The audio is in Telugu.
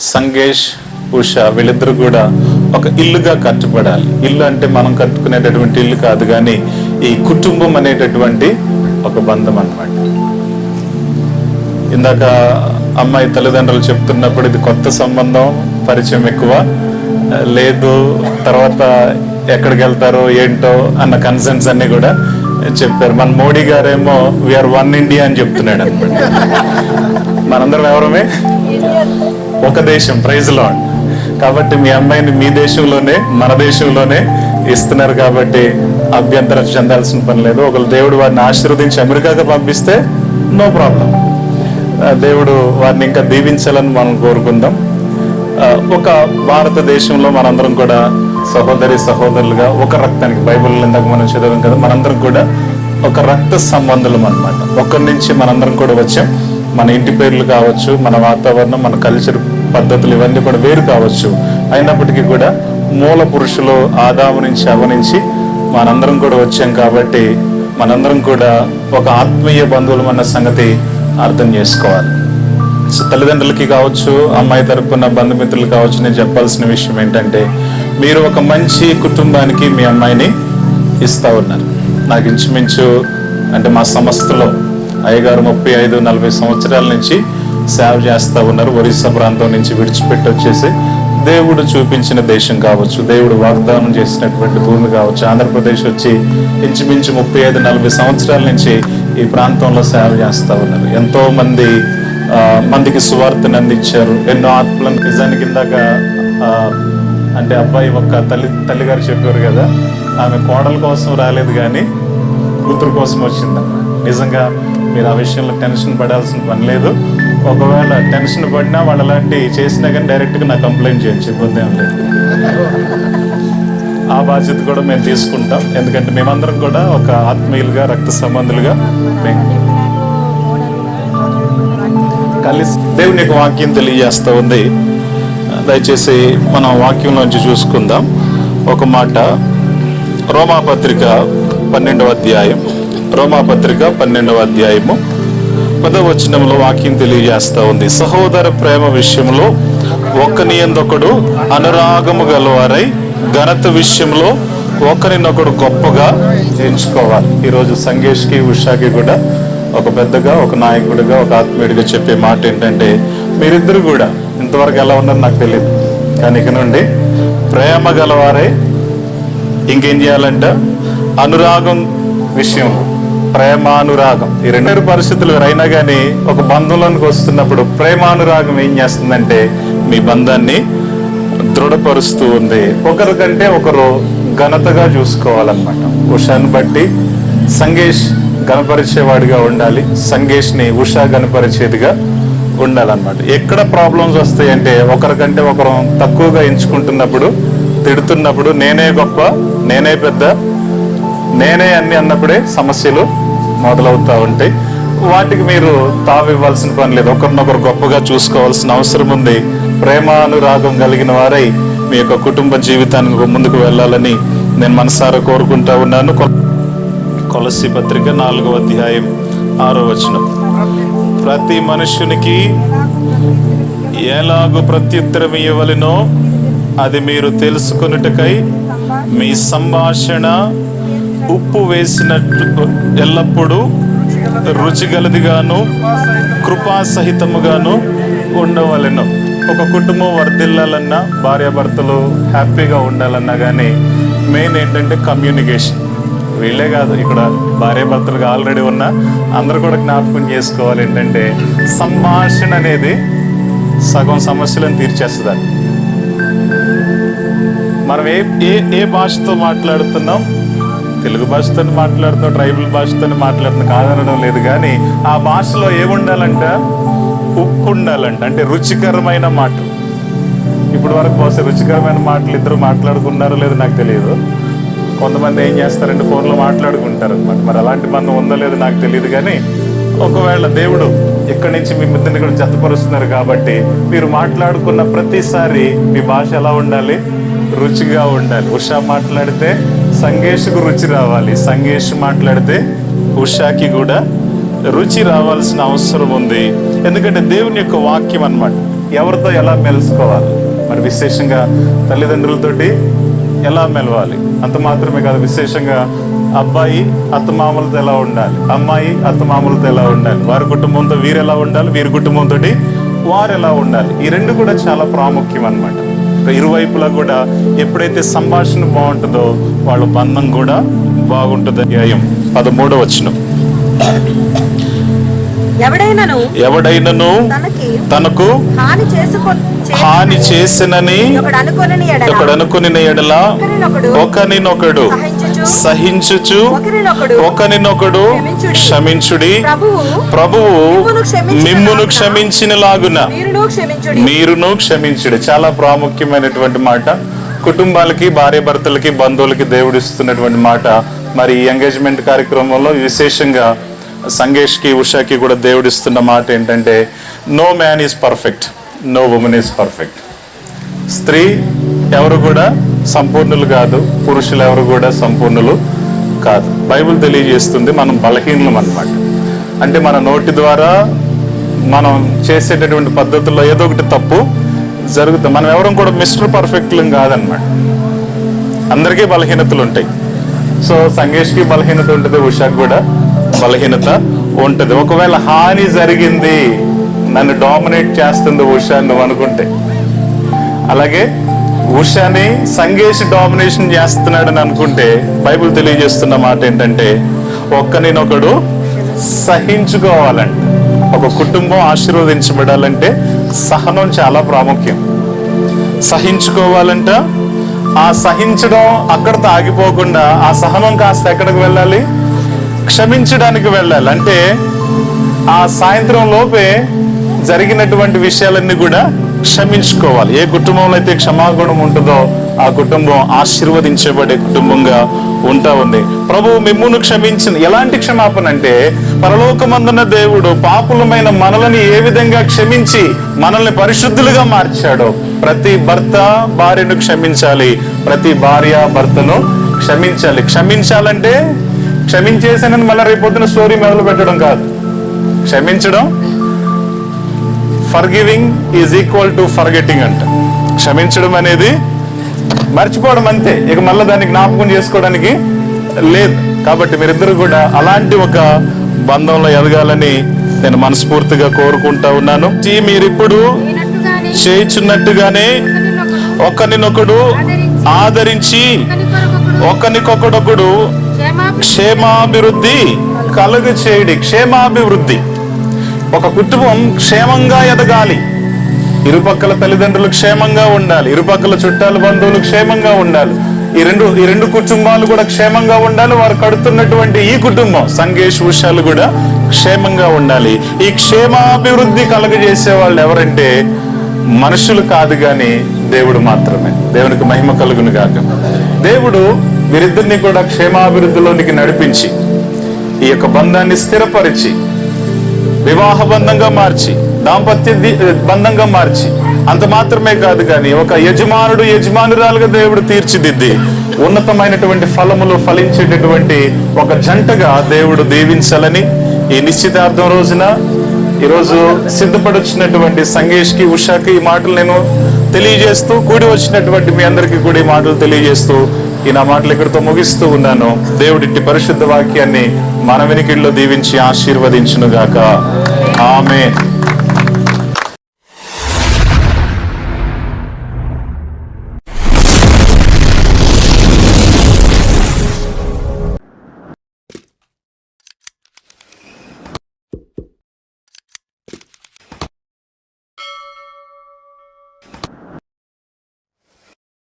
సంగేష్ ఉష వీళ్ళిద్దరు కూడా ఒక ఇల్లుగా కట్టుబడాలి. ఇల్లు అంటే మనం కట్టుకునేటటువంటి ఇల్లు కాదు కానీ ఈ కుటుంబం అనేటటువంటి ఒక బంధం అన్నమాట. ఇందాక అమ్మాయి తల్లిదండ్రులు చెప్తున్నప్పుడు ఇది కొత్త సంబంధం పరిచయం ఎక్కువ. లేదు తర్వాత ఎక్కడికి వెళ్తారో ఏంటో అన్న కన్సర్న్స్ అన్ని కూడా చెప్పారు. మన మోడీ గారేమో వీఆర్ వన్ ఇండియా అని చెప్తున్నాడు అనమాట మనందరం ఎవరమే? ఒక దేశం ప్రైజ్ లాడ్. కాబట్టి మీ అమ్మాయిని మీ దేశంలోనే మన దేశంలోనే ఇస్తున్నారు కాబట్టి అభ్యంతరం చెందాల్సిన పని లేదు. ఒకళ్ళు దేవుడు వారిని ఆశీర్వదించి అమెరికాకి పంపిస్తే నో ప్రాబ్లం. దేవుడు వారిని ఇంకా దీవించాలని మనం కోరుకుందాం. ఒక భారతదేశంలో మనందరం కూడా సహోదరి సహోదరులుగా ఒక రక్తానికి బైబిల్ ఇందాక మనం చదివాం కదా మనందరం కూడా ఒక రక్త సంబంధులం అన్నమాట. ఒకరి నుంచి మనందరం కూడా వచ్చాం. మన ఇంటి పేర్లు కావచ్చు మన వాతావరణం మన కల్చర్ పద్ధతులు ఇవన్నీ కూడా వేరు కావచ్చు. అయినప్పటికీ కూడా మూల పురుషులు ఆదాము నుంచి అవనించి మనందరం కూడా వచ్చాం కాబట్టి మనందరం కూడా ఒక ఆత్మీయ బంధువులం అన్న సంగతి అర్థం చేసుకోవాలి. సో తల్లిదండ్రులకి కావచ్చు అమ్మాయి తరపున బంధుమిత్రులు కావచ్చు నేను చెప్పాల్సిన విషయం ఏంటంటే మీరు ఒక మంచి కుటుంబానికి మీ అమ్మాయిని ఇస్తూ ఉన్నారు. నాకు ఇంచుమించు అంటే మా సంస్థలో అయ్యగారు ముప్పై ఐదు నలభై సంవత్సరాల నుంచి సేవ చేస్తూ ఉన్నారు. ఒరిస్సా ప్రాంతం నుంచి విడిచిపెట్టి వచ్చేసి దేవుడు చూపించిన దేశం కావచ్చు దేవుడు వాగ్దానం చేసినటువంటి భూమి కావచ్చు ఆంధ్రప్రదేశ్ వచ్చి ఇంచుమించు ముప్పై ఐదు నలభై సంవత్సరాల నుంచి ఈ ప్రాంతంలో సేవ చేస్తూ ఉన్నారు. ఎంతో మంది మందికి సువార్తను అందించారు. ఎన్నో ఆత్మలను నిజానికి ఇందాక అంటే అబ్బాయి ఒక్క తల్లి తల్లిగారు చెప్పారు కదా ఆమె కోడల కోసం రాలేదు కానీ కూతురు కోసం వచ్చిందన్న నిజంగా మీరు ఆ విషయంలో టెన్షన్ పడాల్సిన పని లేదు. ఒకవేళ టెన్షన్ పడినా వాళ్ళు అలాంటి చేసినా కానీ డైరెక్ట్గా నాకు కంప్లైంట్ చేయొచ్చు ఇబ్బంది ఏం లేదు. ఆ బాధ్యత కూడా మేము తీసుకుంటాం. ఎందుకంటే మేమందరం కూడా ఒక ఆత్మీయులుగా రక్త సంబంధులుగా మేము కలిసి దేవుని యొక్క వాక్యం తెలియజేస్తూ ఉంది. దయచేసి మనం వాక్యంలోంచి చూసుకుందాం. ఒక మాట రోమాపత్రిక పన్నెండవ అధ్యాయం. రోమాపత్రిక పన్నెండవ అధ్యాయము. పదవచనంలో వాక్యం తెలియజేస్తా ఉంది. సహోదర ప్రేమ విషయంలో ఒకని ఎందొకడు అనురాగము గలవారై ఘనత విషయంలో ఒకరినొకడు గొప్పగా ఎంచుకోవాలి. ఈరోజు సంగేష్కి ఉషాకి కూడా ఒక పెద్దగా ఒక నాయకుడిగా ఒక ఆత్మీయుడిగా చెప్పే మాట ఏంటంటే మీరిద్దరు కూడా ఇంతవరకు ఎలా ఉన్నారో నాకు తెలియదు కానీ ఇక నుండి ప్రేమ గలవారై ఇంకేం చేయాలంట? అనురాగం విషయం ప్రేమానురాగం. ఈ రెండు పరిస్థితులు అయినా కానీ ఒక బంధంలోనికి వస్తున్నప్పుడు ప్రేమానురాగం ఏం చేస్తుందంటే మీ బంధాన్ని దృఢపరుస్తూ ఉంది. ఒకరికంటే ఒకరు ఘనతగా చూసుకోవాలన్నమాట. ఉషాను బట్టి సంగేష్ గణపరిచేవాడిగా ఉండాలి. సంగేష్ని ఉషా గణపరిచేదిగా ఉండాలన్నమాట. ఎక్కడ ప్రాబ్లమ్స్ వస్తాయంటే ఒకరికంటే ఒకరు తక్కువగా ఎంచుకుంటున్నప్పుడు తిడుతున్నప్పుడు నేనే గొప్ప నేనే పెద్ద నేనే అన్ని అన్నప్పుడే సమస్యలు మొదలవుతూ ఉంటాయి. వాటికి మీరు తావివ్వాల్సిన పని లేదు. ఒకరినొకరు గొప్పగా చూసుకోవాల్సిన అవసరం ఉంది. ప్రేమానురాగం కలిగిన వారై మీ యొక్క కుటుంబ జీవితానికి ముందుకు వెళ్ళాలని నేను మనసారా కోరుకుంటా ఉన్నాను. కొలసి పత్రిక నాలుగో అధ్యాయం ఆరో వచనం. ప్రతి మనుషునికి ఎలాగో ప్రత్యుత్తరం ఇవ్వవలెనో అది మీరు తెలుసుకొనుటకై మీ సంభాషణ ఉప్పు వేసినట్టు ఎల్లప్పుడూ రుచిగలదిగాను కృపాసహితముగాను ఉండవలను. ఒక కుటుంబం వర్ధిల్లాలన్నా భార్యాభర్తలు హ్యాపీగా ఉండాలన్నా కానీ మెయిన్ ఏంటంటే కమ్యూనికేషన్. వీళ్ళే కాదు ఇక్కడ భార్యాభర్తలుగా ఆల్రెడీ ఉన్న అందరూ కూడా జ్ఞాపకం చేసుకోవాలి ఏంటంటే సంభాషణ అనేది సగం సమస్యలను తీర్చేస్తుంది మనం ఏ ఏ ఏ భాషతో మాట్లాడుతున్నాం తెలుగు భాషతో మాట్లాడుతున్నాం ట్రైబల్ భాషతో మాట్లాడుతున్నాం కాదనడం లేదు కానీ ఆ భాషలో ఏముండాలంట? ఉప్పు ఉండాలంట అంటే రుచికరమైన మాటలు. ఇప్పుడు వరకు బహుశా రుచికరమైన మాటలు ఇద్దరు మాట్లాడుకున్నారో లేదో నాకు తెలియదు. కొంతమంది ఏం చేస్తారంటే ఫోన్లో మాట్లాడుకుంటారు అనమాట మరి అలాంటి బంధం ఉందో లేదో నాకు తెలియదు కానీ ఒకవేళ దేవుడు ఇక్కడి నుంచి మీ మిద్దరిని కూడా జతపరుస్తున్నారు కాబట్టి మీరు మాట్లాడుకున్న ప్రతిసారి మీ భాష ఎలా ఉండాలి? రుచిగా ఉండాలి. ఉషా మాట్లాడితే సంగేష్కు రుచి రావాలి. సంగేష్ మాట్లాడితే ఉషాకి కూడా రుచి రావాల్సిన అవసరం ఉంది. ఎందుకంటే దేవుని యొక్క వాక్యం అనమాట ఎవరితో ఎలా మెలుసుకోవాలి? మరి విశేషంగా తల్లిదండ్రులతోటి ఎలా మెలవాలి? అంత మాత్రమే కాదు విశేషంగా అబ్బాయి అత్తమామలతో ఎలా ఉండాలి? అమ్మాయి అత్తమామలతో ఎలా ఉండాలి? వారి కుటుంబంతో వీరు ఎలా ఉండాలి? వీరి కుటుంబంతో వారు ఎలా ఉండాలి? ఈ రెండు కూడా చాలా ప్రాముఖ్యం అన్నమాట. ఇరువైపులా కూడా ఎప్పుడైతే సంభాషణ బాగుంటుందో వాళ్ళ బంధం కూడా బాగుంటుంది అధ్యాయం పదమూడవ వచనం. ఎవడైనను తనకి హాని చేసినని ఒకడు ఎడల. అనుకుని ఒకనినొకడు సహించుచు ఒకనినొకడు క్షమించుడి. ప్రభువు మిమ్మును క్షమించిన లాగున మీరును క్షమించుడి. చాలా ప్రాముఖ్యమైనటువంటి మాట. కుటుంబాలకి భార్య భర్తలకి బంధువులకి దేవుడు ఇస్తున్నటువంటి మాట. మరి ఈ ఎంగేజ్మెంట్ కార్యక్రమంలో విశేషంగా సంగేష్కి ఉషాకి కూడా దేవుడు ఇస్తున్న మాట ఏంటంటే no man is perfect no women is perfect స్త్రీ ఎవరు కూడా సంపూర్ణులు కాదు పురుషులు ఎవరు కూడా సంపూర్ణులు కాదు. బైబిల్ తెలియజేస్తుంది మనం బలహీనలం అనమాట అంటే మన నోటి ద్వారా మనం చేసేటటువంటి పద్ధతుల్లో ఏదో ఒకటి తప్పు జరుగుతుంది. మనం ఎవరం కూడా మిస్టర్ పర్ఫెక్ట్లు కాదనమాట అందరికీ బలహీనతలు ఉంటాయి. సో సంగేష్కి బలహీనత ఉంటుంది ఉషాకి కూడా బలహీనత ఉంటుంది. ఒకవేళ హాని జరిగింది నన్ను డామినేట్ చేస్తుంది ఉషా నువ్వు అనుకుంటే. అలాగే ఉషాని సంగేష్ డామినేషన్ చేస్తున్నాడని అనుకుంటే బైబిల్ తెలియజేస్తున్న మాట ఏంటంటే ఒక్క నేనొకడు సహించుకోవాలంట. ఒక కుటుంబం ఆశీర్వదించబడాలంటే సహనం చాలా ప్రాముఖ్యం. సహించుకోవాలంట. ఆ సహించడం అక్కడతో ఆగిపోకుండా ఆ సహనం కాస్త ఎక్కడికి వెళ్ళాలి? క్షమించడానికి వెళ్ళాలి. అంటే ఆ సాయంత్రం లోపే జరిగినటువంటి విషయాలన్నీ కూడా క్షమించుకోవాలి. ఏ కుటుంబంలో అయితే క్షమాగుణం ఉంటుందో ఆ కుటుంబం ఆశీర్వదించబడే కుటుంబంగా ఉంటా ఉంది ప్రభు మిమ్మును క్షమించిన ఎలాంటి క్షమాపణ అంటే పరలోకమందున్న దేవుడు పాపులమైన మనలని ఏ విధంగా క్షమించి మనల్ని పరిశుద్ధులుగా మార్చాడో ప్రతి భర్త భార్యను క్షమించాలి. ప్రతి భార్య భర్తను క్షమించాలి. క్షమించాలంటే క్షమించేసానని మళ్ళీ రేపొద్దున స్టోరీ మొదలు పెట్టడం కాదు. క్షమించడం forgiving is equal to forgetting అంట. క్షమించడం అనేది మర్చిపోవడం అంతే. ఇక మళ్ళీ దాన్ని జ్ఞాపకం చేసుకోవడానికి లేదు. కాబట్టి మీరిద్దరు కూడా అలాంటి ఒక బంధంలో ఎదగాలని నేను మనస్ఫూర్తిగా కోరుకుంటా ఉన్నాను. మీరిప్పుడు చేయించున్నట్టుగానే ఒకరినొకడు ఆదరించి ఒకరికొకడొకడు క్షేమాభివృద్ధి క్షేమాభివృద్ధి కలుగు చేయడి క్షేమాభివృద్ధి. ఒక కుటుంబం క్షేమంగా ఎదగాలి. ఇరుపక్కల తల్లిదండ్రులు క్షేమంగా ఉండాలి. ఇరుపక్కల చుట్టాలు బంధువులు క్షేమంగా ఉండాలి. ఈ రెండు ఈ రెండు కుటుంబాలు కూడా క్షేమంగా ఉండాలి. వారు కడుతున్నటువంటి ఈ కుటుంబం సంగేష్ విషయాలు కూడా క్షేమంగా ఉండాలి. ఈ క్షేమాభివృద్ధి కలుగజేసే వాళ్ళు ఎవరంటే మనుషులు కాదు కానీ దేవుడు మాత్రమే. దేవునికి మహిమ కలుగును కాక దేవుడు వీరిద్దరిని కూడా క్షేమాభివృద్ధిలోనికి నడిపించి ఈ యొక్క బంధాన్ని స్థిరపరిచి వివాహ బంధంగా మార్చి దాంపత్య బంధంగా మార్చి. అంత మాత్రమే కాదు కానీ ఒక యజమానుడు యజమానురాలుగా దేవుడు తీర్చిదిద్ది. ఉన్నతమైనటువంటి ఫలములు ఫలించేటటువంటి ఒక జంటగా దేవుడు దీవించాలని ఈ నిశ్చితార్థం రోజున ఈరోజు సిద్ధపడొచ్చినటువంటి సంగేష్కి ఉషాకి ఈ మాటలు నేను తెలియజేస్తూ కూడి వచ్చినటువంటి మీ అందరికీ కూడా ఈ మాటలు తెలియజేస్తూ ఈ నా మాటలు ఇక్కడితో ముగిస్తూ ఉన్నాను. దేవుడిట్టి పరిశుద్ధ వాక్యాన్ని మన వెనికిడిలో దీవించి ఆశీర్వదించునుగాక. ఆమె